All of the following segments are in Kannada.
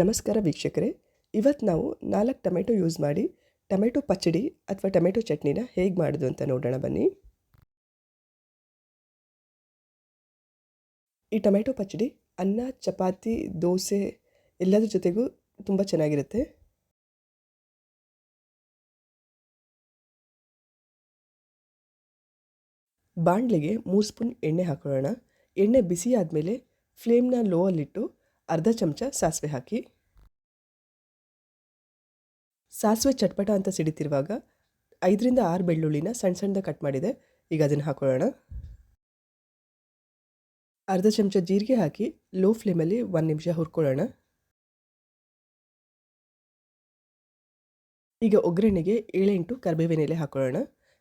ನಮಸ್ಕಾರ ವೀಕ್ಷಕರೇ. ಇವತ್ತು ನಾವು ನಾಲ್ಕು ಟೊಮೆಟೊ ಯೂಸ್ ಮಾಡಿ, ಟೊಮೆಟೊ ಪಚ್ಚಡಿ ಅಥವಾ ಟೊಮೆಟೊ ಚಟ್ನಿನ ಹೇಗೆ ಮಾಡೋದು ಅಂತ ನೋಡೋಣ ಬನ್ನಿ. ಈ ಟೊಮೆಟೊ ಪಚ್ಚಡಿ ಅನ್ನ, ಚಪಾತಿ, ದೋಸೆ ಎಲ್ಲದರ ಜೊತೆಗೂ ತುಂಬ ಚೆನ್ನಾಗಿರುತ್ತೆ. ಬಾಣಲೆಗೆ ಮೂರು ಸ್ಪೂನ್ ಎಣ್ಣೆ ಹಾಕೊಳ್ಳೋಣ. ಎಣ್ಣೆ ಬಿಸಿ ಆದಮೇಲೆ ಫ್ಲೇಮ್ನ ಲೋ ಅಲ್ಲಿಟ್ಟು ಅರ್ಧ ಚಮಚ ಸಾಸಿವೆ ಹಾಕಿ. ಸಾಸಿವೆ ಚಟ್ಪಟ ಅಂತ ಸಿಡಿತಿರುವಾಗ ಐದರಿಂದ ಆರು ಬೆಳ್ಳುಳ್ಳಿನ ಸಣ್ಣ ಸಣ್ಣದ ಕಟ್ ಮಾಡಿದೆ. ಈಗ ಅದನ್ನು ಹಾಕೊಳ್ಳೋಣ. ಅರ್ಧ ಚಮಚ ಜೀರಿಗೆ ಹಾಕಿ ಲೋ ಫ್ಲೇಮಲ್ಲಿ ಒಂದು ನಿಮಿಷ ಹುರ್ಕೊಳ್ಳೋಣ. ಈಗ ಒಗ್ಗರಣೆಗೆ ಏಳೆಂಟು ಕರ್ಬೇವಿನ ಎಲೆ ಹಾಕೊಳ್ಳೋಣ.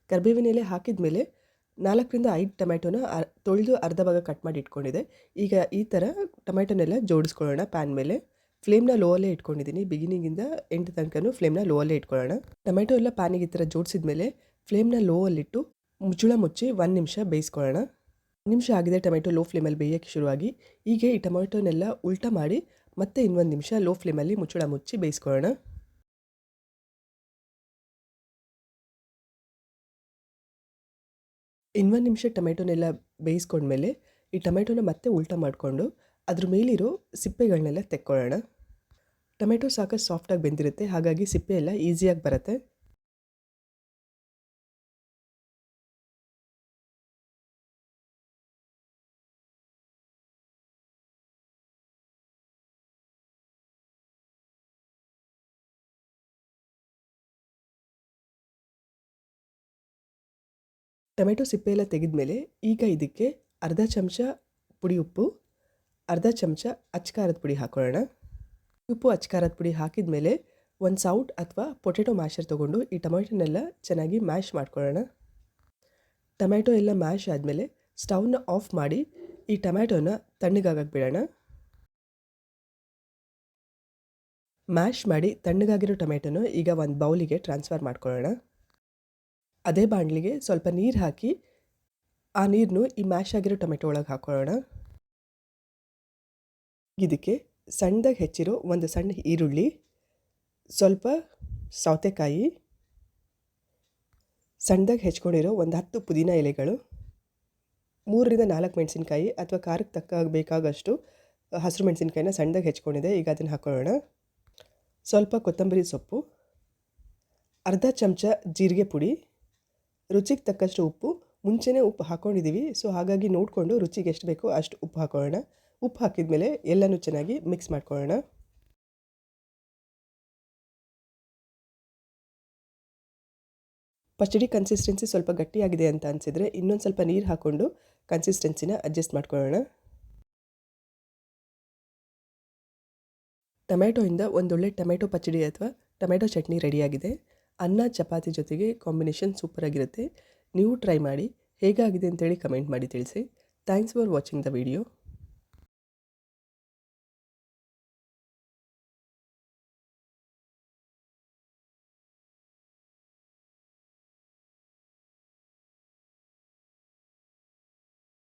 ಕರ್ಬೇವಿನ ಎಲೆ ಹಾಕಿದ ಮೇಲೆ ನಾಲ್ಕರಿಂದ ಐದು ಟೊಮೆಟೊನ ತೊಳೆದು ಅರ್ಧ ಭಾಗ ಕಟ್ ಮಾಡಿ ಇಟ್ಕೊಂಡಿದೆ ಈಗ ಈ ಥರ ಟೊಮೆಟೊನೆಲ್ಲ ಜೋಡಿಸ್ಕೊಳ್ಳೋಣ ಪ್ಯಾನ್ ಮೇಲೆ. ಫ್ಲೇಮ್ನ ಲೋವಲ್ಲೇ ಇಟ್ಕೊಂಡಿದ್ದೀನಿ. ಬಿಗಿನಿಂಗಿಂದ ಎಂಟು ತನಕನೂ ಫ್ಲೇಮ್ನ ಲೋವಲ್ಲೇ ಇಟ್ಕೊಳ್ಳೋಣ. ಟೊಮೆಟೊ ಎಲ್ಲ ಪ್ಯಾನಿಗೆ ಈ ಥರ ಜೋಡಿಸಿದ ಮೇಲೆ ಫ್ಲೇಮ್ನ ಲೋವಲ್ಲಿಟ್ಟು ಮುಚ್ಚುಳ ಮುಚ್ಚಿ ಒಂದು ನಿಮಿಷ ಬೇಯಿಸ್ಕೊಳ್ಳೋಣ. ನಿಮಿಷ ಆಗಿದೆ ಟೊಮೆಟೊ ಲೋ ಫ್ಲೇಮಲ್ಲಿ ಬೇಯೋಕ್ಕೆ ಶುರುವಾಗಿ. ಹೀಗೆ ಈ ಟೊಮೆಟೊನೆಲ್ಲ ಉಲ್ಟಾ ಮಾಡಿ ಮತ್ತೆ ಇನ್ನೊಂದು ನಿಮಿಷ ಲೋ ಫ್ಲೇಮಲ್ಲಿ ಮುಚ್ಚಳ ಮುಚ್ಚಿ ಬೇಯಿಸ್ಕೊಳ್ಳೋಣ. ಇನ್ನೊಂದು ನಿಮಿಷ ಟೊಮೆಟೊನೆಲ್ಲ ಬೇಯಿಸ್ಕೊಂಡ್ಮೇಲೆ ಈ ಟೊಮೆಟೊನ ಮತ್ತೆ ಉಲ್ಟಾ ಮಾಡಿಕೊಂಡು ಅದ್ರ ಮೇಲಿರೋ ಸಿಪ್ಪೆಗಳನ್ನೆಲ್ಲ ತೆಕ್ಕೊಳ್ಳೋಣ. ಟೊಮೆಟೊ ಸಾಕಷ್ಟು ಸಾಫ್ಟಾಗಿ ಬೆಂದಿರುತ್ತೆ, ಹಾಗಾಗಿ ಸಿಪ್ಪೆ ಎಲ್ಲ ಈಸಿಯಾಗಿ ಬರುತ್ತೆ. ಟೊಮೆಟೊ ಸಿಪ್ಪೆ ಎಲ್ಲ ತೆಗೆದ್ಮೇಲೆ ಈಗ ಇದಕ್ಕೆ ಅರ್ಧ ಚಮಚ ಪುಡಿ ಉಪ್ಪು, ಅರ್ಧ ಚಮಚ ಅಚ್ಕಾರದ ಪುಡಿ ಹಾಕೊಳ್ಳೋಣ. ಉಪ್ಪು ಅಚ್ಕಾರದ ಪುಡಿ ಹಾಕಿದ ಮೇಲೆ ಒಂದು ಸೌಟ್ ಅಥವಾ ಪೊಟೆಟೊ ಮ್ಯಾಶರ್ ತೊಗೊಂಡು ಈ ಟೊಮೆಟೊನೆಲ್ಲ ಚೆನ್ನಾಗಿ ಮ್ಯಾಶ್ ಮಾಡ್ಕೊಳ್ಳೋಣ. ಟೊಮೆಟೊ ಎಲ್ಲ ಮ್ಯಾಶ್ ಆದಮೇಲೆ ಸ್ಟವ್ನ ಆಫ್ ಮಾಡಿ ಈ ಟೊಮ್ಯಾಟೊನ ತಣ್ಣಗಾಗಕ್ಕೆ ಬಿಡೋಣ. ಮ್ಯಾಶ್ ಮಾಡಿ ತಣ್ಣಗಾಗಿರೋ ಟೊಮೆಟೊನ ಈಗ ಒಂದು ಬೌಲಿಗೆ ಟ್ರಾನ್ಸ್ಫರ್ ಮಾಡ್ಕೊಳ್ಳೋಣ. ಅದೇ ಬಾಣಲಿಗೆ ಸ್ವಲ್ಪ ನೀರು ಹಾಕಿ ಆ ನೀರನ್ನು ಈ ಮ್ಯಾಶ್ ಆಗಿರೋ ಟೊಮೆಟೊ ಒಳಗೆ ಹಾಕೊಳ್ಳೋಣ. ಇದಕ್ಕೆ ಸಣ್ಣದಾಗಿ ಹೆಚ್ಚಿರೋ ಒಂದು ಸಣ್ಣ ಈರುಳ್ಳಿ, ಸ್ವಲ್ಪ ಸೌತೆಕಾಯಿ, ಸಣ್ಣದಾಗಿ ಹೆಚ್ಕೊಂಡಿರೋ ಒಂದು ಹತ್ತು ಪುದೀನ ಎಲೆಗಳು, ಮೂರರಿಂದ ನಾಲ್ಕು ಮೆಣಸಿನ್ಕಾಯಿ ಅಥವಾ ಖಾರಕ್ಕೆ ತಕ್ಕ ಬೇಕಾಗಷ್ಟು ಹಸಿರು ಮೆಣಸಿನಕಾಯಿನ ಸಣ್ಣದಾಗಿ ಹೆಚ್ಕೊಂಡಿದೆ, ಈಗ ಅದನ್ನು ಹಾಕೊಳ್ಳೋಣ. ಸ್ವಲ್ಪ ಕೊತ್ತಂಬರಿ ಸೊಪ್ಪು, ಅರ್ಧ ಚಮಚ ಜೀರಿಗೆ ಪುಡಿ ರುಚಿಗೆ ತಕ್ಕಷ್ಟು ಉಪ್ಪು, ಮುಂಚೆನೇ ಉಪ್ಪು ಹಾಕ್ಕೊಂಡಿದ್ದೀವಿ ಸೊ ಹಾಗಾಗಿ ನೋಡಿಕೊಂಡು ರುಚಿಗೆ ಎಷ್ಟು ಬೇಕೋ ಅಷ್ಟು ಉಪ್ಪು ಹಾಕೊಳ್ಳೋಣ. ಉಪ್ಪು ಹಾಕಿದ ಮೇಲೆ ಎಲ್ಲನೂ ಚೆನ್ನಾಗಿ ಮಿಕ್ಸ್ ಮಾಡ್ಕೊಳ್ಳೋಣ. ಪಚಡಿ ಕನ್ಸಿಸ್ಟೆನ್ಸಿ ಸ್ವಲ್ಪ ಗಟ್ಟಿಯಾಗಿದೆ ಅಂತ ಅನಿಸಿದರೆ ಇನ್ನೊಂದು ಸ್ವಲ್ಪ ನೀರು ಹಾಕ್ಕೊಂಡು ಕನ್ಸಿಸ್ಟೆನ್ಸಿನ ಅಡ್ಜಸ್ಟ್ ಮಾಡ್ಕೊಳ್ಳೋಣ. ಟೊಮೆಟೊಯಿಂದ ಒಂದೊಳ್ಳೆ ಟೊಮೆಟೊ ಪಚಡಿ ಅಥವಾ ಟೊಮೆಟೊ ಚಟ್ನಿ ರೆಡಿಯಾಗಿದೆ ಅನ್ನ ಚಪಾತಿ ಜೊತೆಗೆ ಕಾಂಬಿನೇಷನ್ ಸೂಪರಾಗಿರುತ್ತೆ ನೀವು ಟ್ರೈ ಮಾಡಿ, ಹೇಗಾಗಿದೆ ಅಂತೇಳಿ ಕಮೆಂಟ್ ಮಾಡಿ ತಿಳಿಸಿ. Thanks for watching the video